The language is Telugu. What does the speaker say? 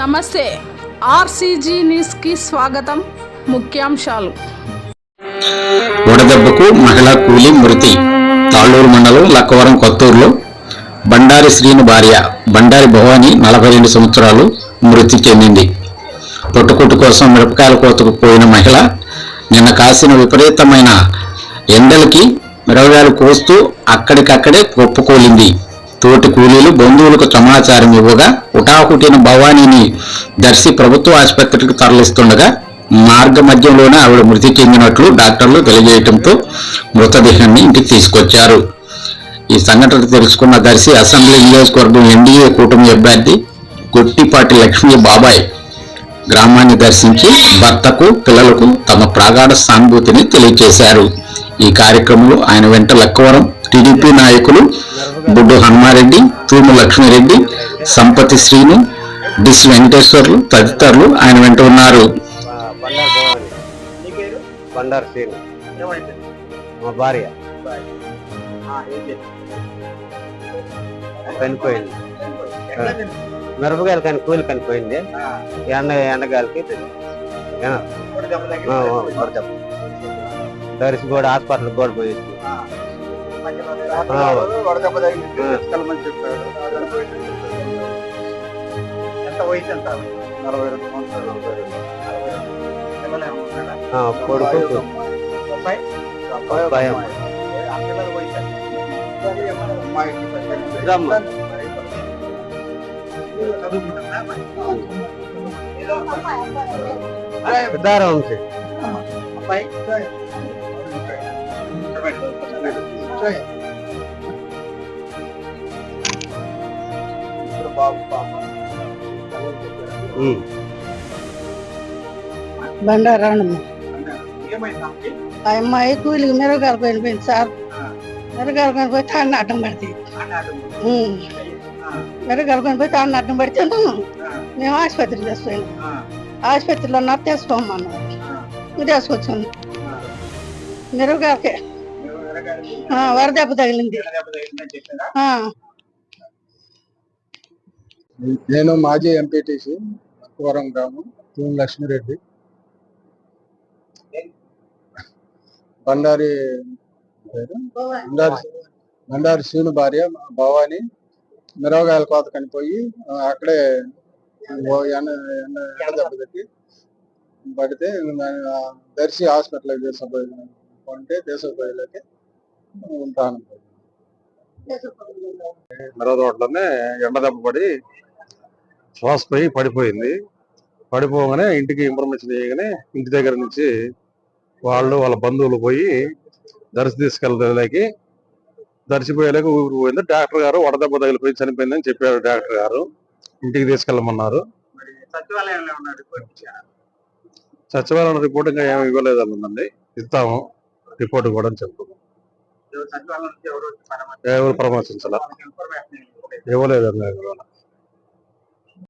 నమస్తే. ఆర్సీజీ న్యూస్కి స్వాగతం. ముఖ్యాంశాలు. వడదెబ్బకు మహిళా కూలి మృతి. తాళ్ళూరు మండలం లక్కవరం కొత్తూరులో బండారి శ్రీను భార్య బండారి భవాని నలభై రెండు సంవత్సరాలు మృతి చెందింది. పొట్టుకుట్టు కోసం మిరపకాయల కోతకు పోయిన మహిళ నిన్న కాసిన విపరీతమైన ఎండలకి మిరపకాయలు కోస్తూ అక్కడికక్కడే ఒప్పుకోలింది తోటి కూలీలు బంధువులకు సమాచారం ఇవ్వగా ఉటాకుటిన భవానీని దర్శి ప్రభుత్వ ఆసుపత్రికి తరలిస్తుండగా మార్గ మధ్యంలోనే ఆవిడ మృతి చెందినట్లు డాక్టర్లు తెలియజేయడంతో మృతదేహాన్ని ఇంటికి తీసుకొచ్చారు. ఈ సంఘటన తెలుసుకున్న దర్శి అసెంబ్లీ నియోజకవర్గం ఎన్డీఏ కూటమి అభ్యర్థి గొట్టిపాటి లక్ష్మీ బాబాయ్ గ్రామాన్ని దర్శించి భర్తకు పిల్లలకు తమ ప్రాగాఢ సానుభూతిని తెలియజేశారు. ఈ కార్యక్రమంలో ఆయన వెంట లక్కవరం టీడీపీ నాయకులు బుడ్డు హనుమారెడ్డి తూము లక్ష్మీరెడ్డి సంపతి శ్రీను డిస్ వెంకటేశ్వర్లు తదితరులు ఆయన వెంట ఉన్నారు బండారు శ్రీను మా భార్య చనిపోయింది మిరపకాయలు కానీ కూలి కనిపోయింది ఎండ ఎండగాలికి ఆ, దర్శి కూడా హాస్పిటల్ కూడా పోయింది. వడదెబ్బ తగిలింది తీసుకెళ్ళమని చెప్పాడు ఎంత వయసు ఎంత? నలభై రెండు సంవత్సరాలు కొడుకు అబ్బాయి? అబ్బాయి. ఇప్పుడు బాబు పాప. బండారాణమ్మ? ఆ అమ్మాయి కూలికి మిరగాలు పోయిపోయింది సార్ కొని పోయి తాడిని అడ్డం పడితే కొని పోయి తాడిని అడ్డం పడితే మేము ఆసుపత్రికి తీసుకుపోయినాం ఆ, ఆసుపత్రిలో తీసుకోమన్నారు ఆ, తీసుకొచ్చాను ఆ. వరదెబ్బ తగిలింది. నేను మాజీ ఎంపీటీసీ వరం గ్రామం లక్ష్మిరెడ్డి. బండారి బండారి బండారి శ్రీను భార్య భవాని. మిరవగాయల కోత కనిపోయి అక్కడే ఎండ ఎండ పడితే దర్శి హాస్పిటల్కి తీసుకుపోయి కొంటే తీసుకుపోయేలోకి ఉంటాను. మిరవ తోటలోనే ఎండ పడి శ్వాస పోయి పడిపోయింది. పడిపోగానే ఇంటికి ఇన్ఫర్మేషన్ చేయగానే ఇంటి దగ్గర నుంచి వాళ్ళు వాళ్ళ బంధువులు పోయి దర్శి తీసుకెళ్ళడానికి దర్శిపోయేలాగా ఊరు పోయింది. డాక్టర్ గారు వడదెబ్బ తగిలిపోయి చనిపోయిందని చెప్పారు డాక్టర్ గారు. ఇంటికి తీసుకెళ్ళమన్నారు. మరి సచివాలయంలో రిపోర్ట్ సచివాలయం రిపోర్ట్ ఇంకా ఏమి ఇవ్వలేదండి ఇస్తాము. రిపోర్ట్ కూడా అని చెప్పు ఎవరు సచివాలయం నుంచి ఎవరు వచ్చి పరామర్శించారు? ఎవరు పరామర్శించాల వాళ్ళకి ఇన్ఫర్మేషన్ ఇవ్వలేదు. ఇవ్వలేదండి